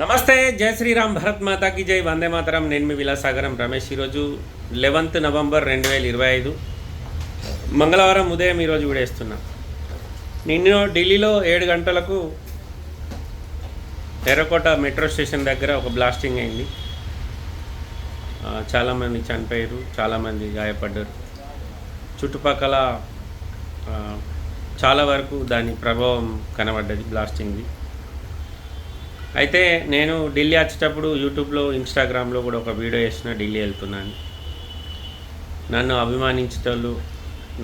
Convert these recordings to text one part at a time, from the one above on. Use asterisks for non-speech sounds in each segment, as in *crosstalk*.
నమస్తే జై శ్రీరామ్ భరత్ మాతాకి జై వందే మాతరం. నేను మీ విలాసాగరం రమేష్. ఈరోజు లెవెంత్ నవంబర్ రెండు వేల ఇరవై ఐదు. మంగళవారం ఉదయం ఈరోజు విడేస్తున్నా. నిన్న ఢిల్లీలో ఏడు గంటలకు ఎర్రకోట మెట్రో స్టేషన్ దగ్గర ఒక బ్లాస్టింగ్ అయింది. చాలామంది చనిపోయారు చాలామంది గాయపడ్డారు. చుట్టుపక్కల చాలా వరకు దాని ప్రభావం కనబడ్డది బ్లాస్టింగ్ది. అయితే నేను ఢిల్లీ వచ్చేటప్పుడు యూట్యూబ్లో ఇన్స్టాగ్రామ్లో కూడా ఒక వీడియో వేసిన ఢిల్లీ వెళ్తున్నాను. నన్ను అభిమానించేటోళ్ళు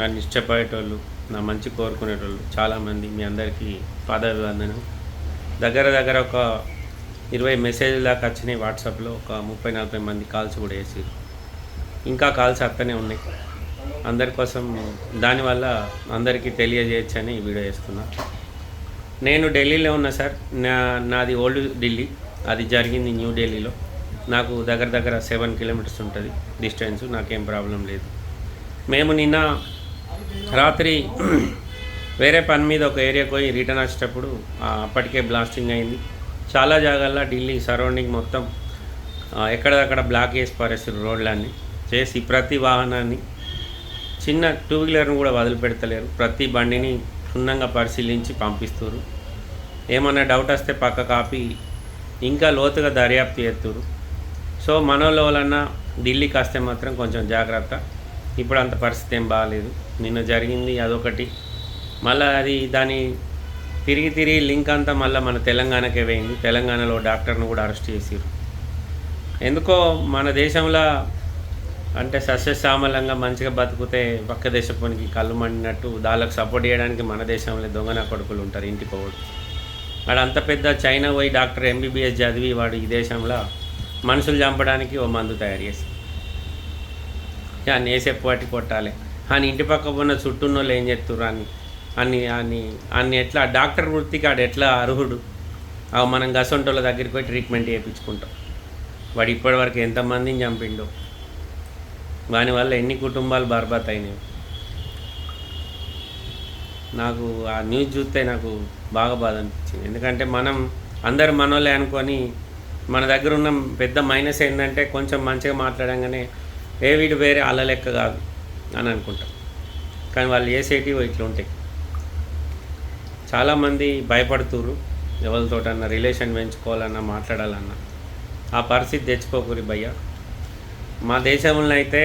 నన్ను ఇష్టపడేటోళ్ళు నా మంచి కోరుకునేటోళ్ళు చాలామంది మీ అందరికీ పాదాభివందనం. దగ్గర దగ్గర ఒక ఇరవై మెసేజ్ దాకా వచ్చినాయి వాట్సాప్లో ఒక ముప్పై నలభై మంది కాల్స్ కూడా వేసారు ఇంకా కాల్స్ అత్తనే ఉన్నాయి. అందరి కోసం దానివల్ల అందరికీ తెలియజేయచ్చని ఈ వీడియో వేస్తున్నాను నేను ఢిల్లీలో ఉన్నా సార్. నా నాది ఓల్డ్ ఢిల్లీ. అది జరిగింది న్యూ ఢిల్లీలో. నాకు దగ్గర దగ్గర సెవెన్ కిలోమీటర్స్ ఉంటుంది డిస్టెన్స్. నాకేం ప్రాబ్లం లేదు. మేము నిన్న రాత్రి *clears throat* వేరే పని మీద ఒక ఏరియాకి పోయి రిటర్న్ వచ్చేటప్పుడు అప్పటికే బ్లాస్టింగ్ అయింది. చాలా జాగాల్లో ఢిల్లీ సరౌండింగ్ మొత్తం ఎక్కడదక్కడ బ్లాక్ చేసి పారేస్తారు రోడ్లన్నీ. చేసి ప్రతి వాహనాన్ని చిన్న టూ వీలర్ను కూడా వదిలిపెడతలేరు. ప్రతి బండిని క్షుణ్ణంగా పరిశీలించి పంపిస్తారు ఏమన్నా డౌట్ వస్తే పక్క కాపీ ఇంకా లోతుగా దర్యాప్తు చేస్తారు సో మనోళ్ళ వలన ఢిల్లీకి వస్తే మాత్రం కొంచెం జాగ్రత్త. ఇప్పుడు అంత పరిస్థితి ఏం బాగాలేదు నిన్న జరిగింది అదొకటి. మళ్ళీ అది దాని తిరిగి తిరిగి లింక్ అంతా మళ్ళీ మన తెలంగాణకే పోయింది. తెలంగాణలో డాక్టర్ను కూడా అరెస్ట్ చేసారు ఎందుకో మన దేశంలో అంటే సస్యశ్యామలంగా మంచిగా బతికితే పక్క దేశపునికి కళ్ళు మండినట్టు దాళ్ళకు సపోర్ట్ చేయడానికి మన దేశంలో దొంగన కొడుకులు ఉంటారు ఇంటికి పోవడం. వాడు అంత పెద్ద చైనా పోయి డాక్టర్ ఎంబీబీఎస్ చదివి వాడు ఈ దేశంలో మనుషులు చంపడానికి ఓ మందు తయారు చేసి అని వేసే పాటి కొట్టాలి. అని ఇంటి పక్క ఉన్న చుట్టూన్నోళ్ళు ఏం చేస్తుర్రు అని అని అని అన్ని ఎట్లా? డాక్టర్ వృత్తికి ఆడు ఎట్లా అర్హుడు? అవి మనం గసంటోళ్ళ దగ్గరికి పోయి ట్రీట్మెంట్ చేయించుకుంటాం. వాడు ఇప్పటివరకు ఎంతమందిని చంపిండో? దానివల్ల ఎన్ని కుటుంబాలు బర్బాద్ అయినాయి? నాకు ఆ న్యూస్ చూస్తే నాకు బాగా బాధ అనిపించింది. ఎందుకంటే మనం అందరు మనోళ్ళే అనుకొని మన దగ్గర ఉన్న పెద్ద మైనస్ ఏంటంటే కొంచెం మంచిగా మాట్లాడంగానే ఏ వీడు వేరే అల్ల లెక్క కాదు అని అనుకుంటాం. కానీ వాళ్ళు చేసేటివి ఇట్లా ఉంటాయి. చాలామంది భయపడుతుర్రు ఎవరితోటన్నా రిలేషన్ పెంచుకోవాలన్నా మాట్లాడాలన్నా. ఆ పరిస్థితి తెచ్చుకోకూరి భయ్య. మా దేశంలో అయితే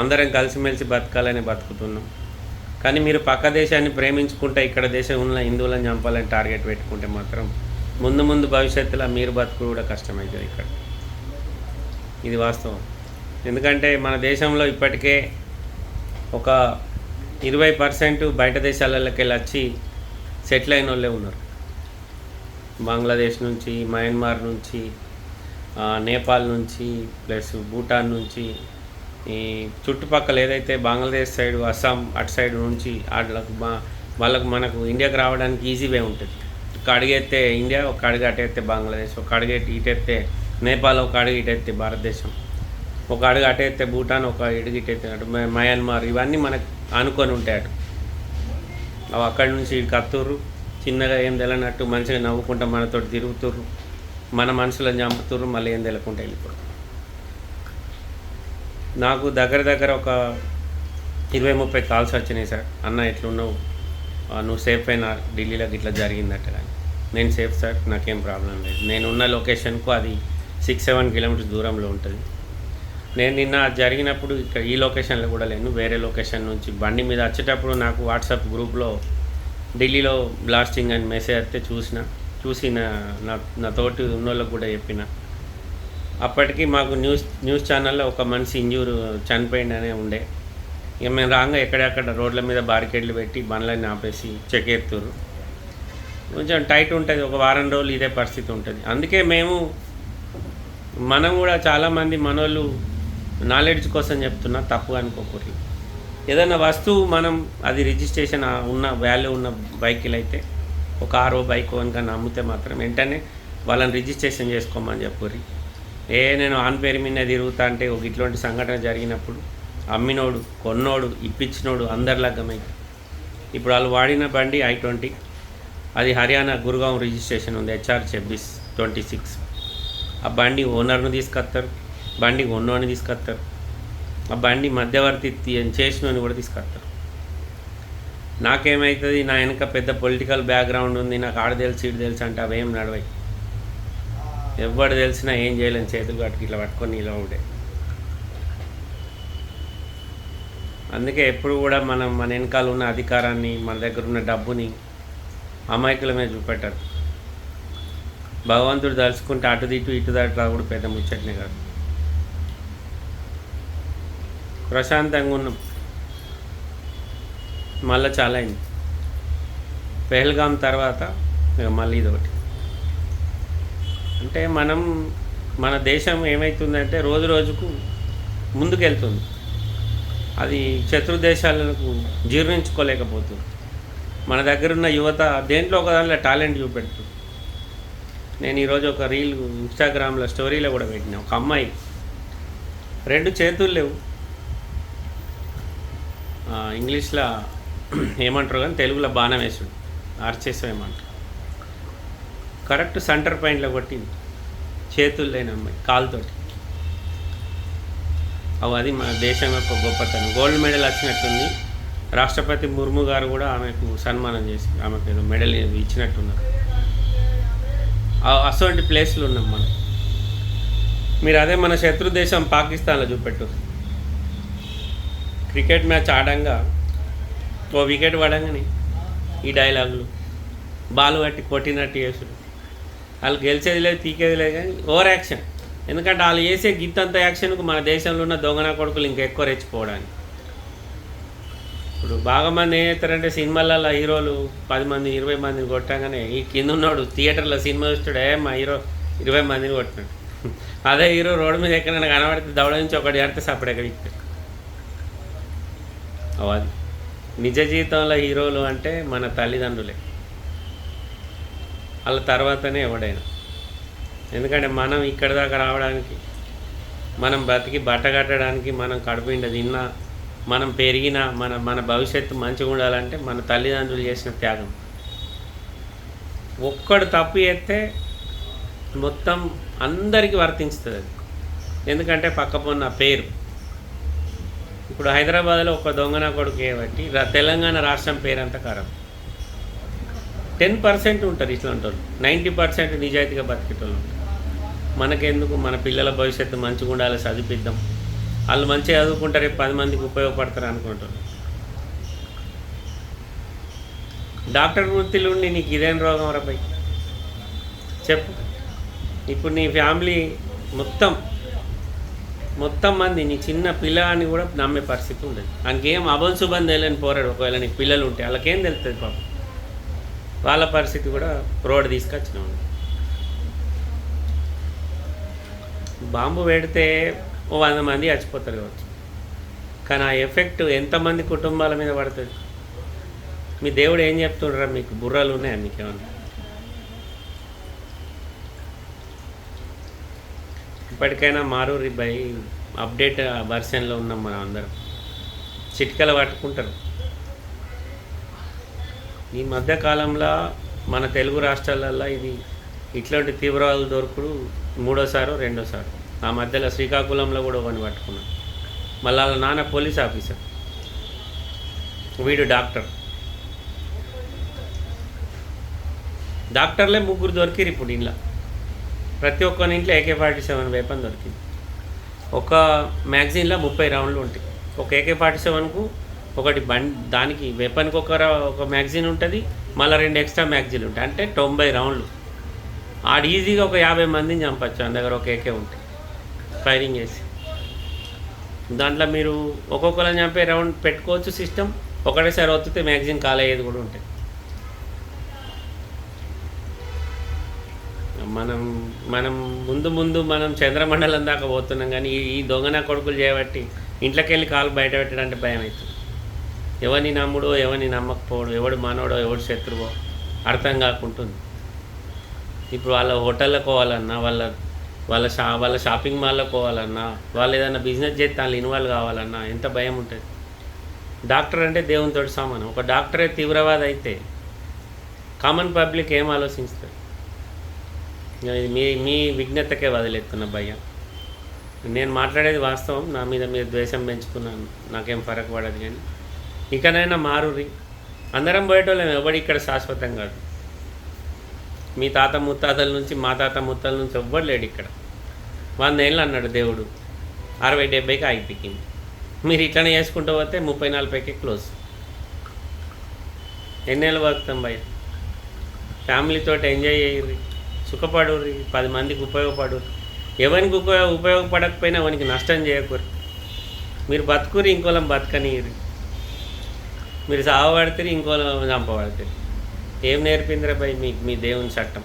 అందరం కలిసిమెలిసి బతకాలని బతుకుతున్నాం. కానీ మీరు పక్క దేశాన్ని ప్రేమించుకుంటే ఇక్కడ దేశం ఉన్న హిందువులను చంపాలని టార్గెట్ పెట్టుకుంటే మాత్రం ముందు ముందు భవిష్యత్తులో మీరు బతుకు కూడా కష్టమవుతుంది ఇక్కడ. ఇది వాస్తవం. ఎందుకంటే మన దేశంలో ఇప్పటికే ఒక ఇరవై పర్సెంట్ బయట దేశాలకి వెళ్ళి వచ్చి సెటిల్ అయిన వాళ్ళే ఉన్నారు. బంగ్లాదేశ్ నుంచి మయన్మార్ నుంచి నేపాల్ నుంచి ప్లస్ భూటాన్ నుంచి ఈ చుట్టుపక్కల ఏదైతే బంగ్లాదేశ్ సైడ్ అస్సాం అటు సైడ్ నుంచి వాళ్ళకు మా వాళ్ళకు మనకు ఇండియాకి రావడానికి ఈజీ వే ఉంటుంది. ఒక అడుగెత్తే ఇండియా ఒక అడుగు అటెత్తే బంగ్లాదేశ్ ఒక అడుగు ఇటెత్తే నేపాల్ ఒక అడుగు ఇటెత్తే భారతదేశం ఒక అడుగు అటెత్తే భూటాన్ ఒక అడుగు ఇటెత్తే అటు మయన్మార్ ఇవన్నీ మనకు ఆనుకొని ఉంటాయి అటు. అవి అక్కడి నుంచి ఇటు కత్తుర్రు చిన్నగా ఏం తెలియనట్టు మంచిగా నవ్వుకుంటా మనతో తిరుగుతుర్రు మన మనుషులను చంపుతుర్రు మళ్ళీ ఏం తెలియకుండా వెళ్ళిపోరు నాకు దగ్గర దగ్గర ఒక ఇరవై ముప్పై కాల్స్ వచ్చినాయి సార్. అన్న ఎట్లున్నావు? నువ్వు సేఫ్ అయినా? ఢిల్లీలోకి ఇట్లా జరిగిందట కానీ. నేను సేఫ్ సార్ నాకేం ప్రాబ్లం లేదు. నేను ఉన్న లొకేషన్కు అది సిక్స్ సెవెన్ కిలోమీటర్స్ దూరంలో ఉంటుంది. నేను నిన్న అది జరిగినప్పుడు ఇక్కడ ఈ లొకేషన్లో కూడా లేను. వేరే లొకేషన్ నుంచి బండి మీద వచ్చేటప్పుడు నాకు వాట్సాప్ గ్రూప్లో ఢిల్లీలో బ్లాస్టింగ్ అని మెసేజ్ అయితే చూసిన చూసి నా నా నా తోటి ఉన్నోళ్ళకి కూడా చెప్పిన. అప్పటికి మాకు న్యూస్ న్యూస్ ఛానల్లో ఒక మనిషి ఇంజూరు చనిపోయిందనే ఉండే. ఇక మేము రాగా ఎక్కడెక్కడ రోడ్ల మీద బారికేడ్లు పెట్టి బండ్లన్నీ ఆపేసి చెక్ కొంచెం టైట్ ఉంటుంది ఒక వారం రోజులు ఇదే పరిస్థితి ఉంటుంది. అందుకే మేము మనం కూడా చాలామంది మనోళ్ళు నాలెడ్జ్ కోసం చెప్తున్నా తప్పు అనుకోకూడదు. ఏదైనా వస్తువు మనం అది రిజిస్ట్రేషన్ ఉన్న వాల్యూ ఉన్న బైకులు అయితే ఒక ఆరో బైక్ కనుక అమ్మితే మాత్రం వెంటనే వాళ్ళని రిజిస్ట్రేషన్ చేసుకోమని చెప్పుర్రి. ఏ నేను ఆన్ పేరు మీద తిరుగుతా అంటే ఒక ఇట్లాంటి సంఘటన జరిగినప్పుడు అమ్మినోడు కొన్నోడు ఇప్పించినోడు అందరి లగ్గమై. ఇప్పుడు వాళ్ళు వాడిన బండి ఐ ట్వంటీ అది హర్యానా గురుగాం రిజిస్ట్రేషన్ ఉంది హెచ్ఆర్ ఛబ్బీస్ ట్వంటీ సిక్స్. ఆ బండి ఓనర్ను తీసుకొస్తారు బండి కొన్నోని తీసుకొస్తారు ఆ బండి మధ్యవర్తి తీ- చేసినోని కూడా తీసుకొస్తారు నాకేమవుతుంది నా వెనక పెద్ద పొలిటికల్ బ్యాక్గ్రౌండ్ ఉంది నాకు ఆడ తెలుసు ఇటు తెలుసు అంటే అవేం నడవాయి. ఎవడు తెలిసినా ఏం చేయలేని చేతులు పట్టుకు ఇట్లా పట్టుకొని ఇలా ఉండే. అందుకే ఎప్పుడు కూడా మనం మన వెనకాల ఉన్న అధికారాన్ని మన దగ్గర ఉన్న డబ్బుని అమాయకుల మీద చూపెట్టారు. భగవంతుడు తలుచుకుంటే అటు ఇటు ఇటు దాటి కూడా పెద్ద ముచ్చట్నే కాదు. ప్రశాంతంగా ఉన్నాం మళ్ళీ చాలా అయింది. పెహల్గాం తర్వాత ఇక మళ్ళీ ఇదొకటి. అంటే మనం మన దేశం ఏమవుతుందంటే రోజు రోజుకు ముందుకెళ్తుంది. అది శత్రు దేశాలకు జీర్ణించుకోలేకపోతుంది. మన దగ్గర ఉన్న యువత దేంట్లో ఒక దాంట్లో టాలెంట్ చూపెడుతుంది. నేను ఈరోజు ఒక రీల్ ఇన్స్టాగ్రామ్లో స్టోరీలో కూడా పెట్టిన ఒక అమ్మాయి. రెండు చేతులు లేవు. ఇంగ్లీష్లో ఏమంటారు కానీ తెలుగులో బాణం వేసుడు. ఆర్చేసం ఏమంటారు. కరెక్ట్ సెంటర్ పాయింట్లో కొట్టింది. చేతులు లేని అమ్మాయి కాలుతోటి. అవి అది మన దేశం యొక్క గొప్పతనం. గోల్డ్ మెడల్ వచ్చినట్టుంది. రాష్ట్రపతి ముర్ము గారు కూడా ఆమెకు సన్మానం చేసి ఆమెకు ఏదో మెడల్ ఇచ్చినట్టున్నారు. అటువంటి ప్లేస్లు ఉన్నాం మనం. మీరు అదే మన శత్రు దేశం పాకిస్తాన్లో చూపెట్టు. క్రికెట్ మ్యాచ్ ఆడంగా ఓ వికెట్ పడంగానే ఈ డైలాగులు బాల్ పట్టి కొట్టినట్టు చేసుడు వాళ్ళు గెలిచేది లేదు తీకేది లేదు కానీ ఓవర్ యాక్షన్. ఎందుకంటే వాళ్ళు చేసే గిత్తంత యాక్షన్కు మన దేశంలో ఉన్న దొంగన కొడుకులు ఇంకా ఎక్కువ రెచ్చిపోవడానికి. ఇప్పుడు బాగా మంది ఏం చేస్తారంటే సినిమాలలో హీరోలు పది మంది ఇరవై మందిని కొట్టగానే ఈ కింద ఉన్నాడు థియేటర్లో సినిమా చూస్తాడే మా హీరో ఇరవై మందిని కొట్టినాడు. *laughs* అదే హీరో రోడ్డు మీద ఎక్కడైనా కనబడితే దవడ నుంచి ఒకటి ఆడితే సప్పుడు ఎక్కడ అది నిజ జీవితంలో హీరోలు అంటే మన తల్లిదండ్రులే. వాళ్ళ తర్వాతనే ఎవడైనా. ఎందుకంటే మనం ఇక్కడ దాకా రావడానికి మనం బతికి బట్ట కట్టడానికి మనం కడుపుండ తిన్నా మనం పెరిగిన మన మన భవిష్యత్తు మంచిగా ఉండాలంటే మన తల్లిదండ్రులు చేసిన త్యాగం. ఒక్కడు తప్పు చేస్తే మొత్తం అందరికీ వర్తించుతుంది అది. ఎందుకంటే పక్కపోన్న పేరు. ఇప్పుడు హైదరాబాద్లో ఒక దొంగన కొడుకు కాబట్టి తెలంగాణ రాష్ట్రం పేరంతా కరం టెన్ పర్సెంట్ ఉంటారు ఇట్లాంటి వాళ్ళు నైంటీ పర్సెంట్ నిజాయితీగా బతికేటోళ్ళు ఉంటారు. మనకెందుకు? మన పిల్లల భవిష్యత్తు మంచిగా ఉండాలి చదివిద్దాం. వాళ్ళు మంచిగా చదువుకుంటారు రేపు పది మందికి ఉపయోగపడతారు అనుకుంటారు. డాక్టర్ వృత్తిలో ఉండి నీకు ఇదేం రోగం రపై చెప్పు. ఇప్పుడు నీ ఫ్యామిలీ మొత్తం మొత్తం మంది నీ చిన్న పిల్లగాన్ని కూడా నమ్మే పరిస్థితి ఉండదు. ఆయనకేం అబన్ శుభం తెలియని పోరాడు. ఒకవేళ నీ పిల్లలు ఉంటే వాళ్ళకేం తెలుస్తుంది పాపం? వాళ్ళ పరిస్థితి కూడా రోడ్ తీసుకొచ్చినాం. బాంబు పెడితే ఓ వంద మంది చచ్చిపోతారు కావచ్చు. కానీ ఆ ఎఫెక్ట్ ఎంతమంది కుటుంబాల మీద పడుతుంది? మీ దేవుడు ఏం చెప్తుండ్రా? మీకు బుర్రలు ఉన్నాయా మీకేమన్నా? ఇప్పటికైనా మారూరి బై అప్డేట్ వర్షన్లో ఉన్నాం మనం అందరం. చిట్కలు పట్టుకుంటారు. ఈ మధ్యకాలంలో మన తెలుగు రాష్ట్రాలల్లో ఇది ఇట్లాంటి తీవ్రవాదులు దొరుకుడు మూడోసారో రెండోసారి. ఆ మధ్యలో శ్రీకాకుళంలో కూడా ఒకని పట్టుకున్నాం. మళ్ళీ వాళ్ళ నాన్న పోలీస్ ఆఫీసర్. వీడు డాక్టర్. డాక్టర్లే ముగ్గురు దొరికిరు ఇప్పుడు ఇంట్లో ప్రతి ఒక్కరి ఇంట్లో ఏకే ఫార్టీ సెవెన్ వేపన్ దొరికింది. ఒక మ్యాగజైన్లో ముప్పై రౌండ్లు ఉంటాయి. ఒక ఏకే ఫార్టీ సెవెన్కు ఒకటి బండి దానికి వెపన్కి ఒక ఒక మ్యాగజైన్ ఉంటుంది మళ్ళీ రెండు ఎక్స్ట్రా మ్యాగజైన్లు ఉంటాయి. అంటే తొంభై రౌండ్లు. ఆడ ఈజీగా ఒక యాభై మందిని చంపచ్చు మన దగ్గర ఒక ఏకే ఉంటాయి ఫైరింగ్ చేసి. దాంట్లో మీరు ఒక్కొక్కరిని చంపే రౌండ్ పెట్టుకోవచ్చు సిస్టమ్ ఒకటేసారి వత్తితే మ్యాగజైన్ కాలేది కూడా ఉంటాయి. మనం మనం ముందు ముందు మనం చంద్రమండలం దాకా పోతున్నాం కానీ ఈ దొంగన కొడుకులు చేయబట్టి ఇంట్లోకి వెళ్ళి కాలు బయట పెట్టడంటే భయం అవుతుంది ఎవరిని నమ్ముడో ఎవరిని నమ్మకపోవడం ఎవడు మనోడో ఎవడు శత్రువో అర్థం కాకుంటుంది. ఇప్పుడు వాళ్ళ హోటళ్ళకు పోవాలన్నా వాళ్ళ వాళ్ళ షా వాళ్ళ షాపింగ్ మాల్లో పోవాలన్నా వాళ్ళు ఏదైనా బిజినెస్ చేస్తే వాళ్ళు ఇన్వాల్వ్ కావాలన్నా ఎంత భయం ఉంటుంది. డాక్టర్ అంటే దేవునితోటి సమానం. ఒక డాక్టరే తీవ్రవాది అయితే కామన్ పబ్లిక్ ఏం ఆలోచిస్తారు? ఇది మీ మీ విజ్ఞతకే వదిలేస్తున్న భయ్య నేను మాట్లాడేది వాస్తవం. నా మీద మీరు ద్వేషం పెంచుకున్నాను నాకేం ఫరక్ పడదు కానీ. ఇకనైనా మారురి అందరం పోయేటోళ్ళం ఎవడి ఇక్కడ శాశ్వతం కాదు. మీ తాత ముత్తాతల నుంచి మా తాత ముత్తాల నుంచి ఎవ్వడు లేడు ఇక్కడ. వంద ఏళ్ళు అన్నాడు దేవుడు అరవై డెబ్బైకి ఆగిపోయింది. మీరు ఇట్లనే చేసుకుంటూ పోతే ముప్పై నలభైకి క్లోజ్. ఎన్నేళ్ళు బతుకుతాం భయ ఫ్యామిలీతో ఎంజాయ్ చేయరు సుఖపడుర్రి పది మందికి ఉపయోగపడురు ఎవరికి ఉపయోగ ఉపయోగపడకపోయినా వానికి నష్టం చేయకూరు మీరు బతుకురి ఇంకోలం బతకనియరు మీరు సావబడితే ఇంకోలం చంపబడతారు. ఏం నేర్పిందిరా భయ్ మీకు మీ దేవుని చట్టం?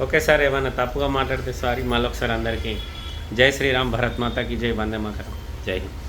ఒకేసారి ఏమైనా తప్పుగా మాట్లాడితే సారీ మళ్ళొకసారి అందరికీ జై శ్రీరామ్ భరత్ మాతాకి జై వందే మాతరం. జై హింద్.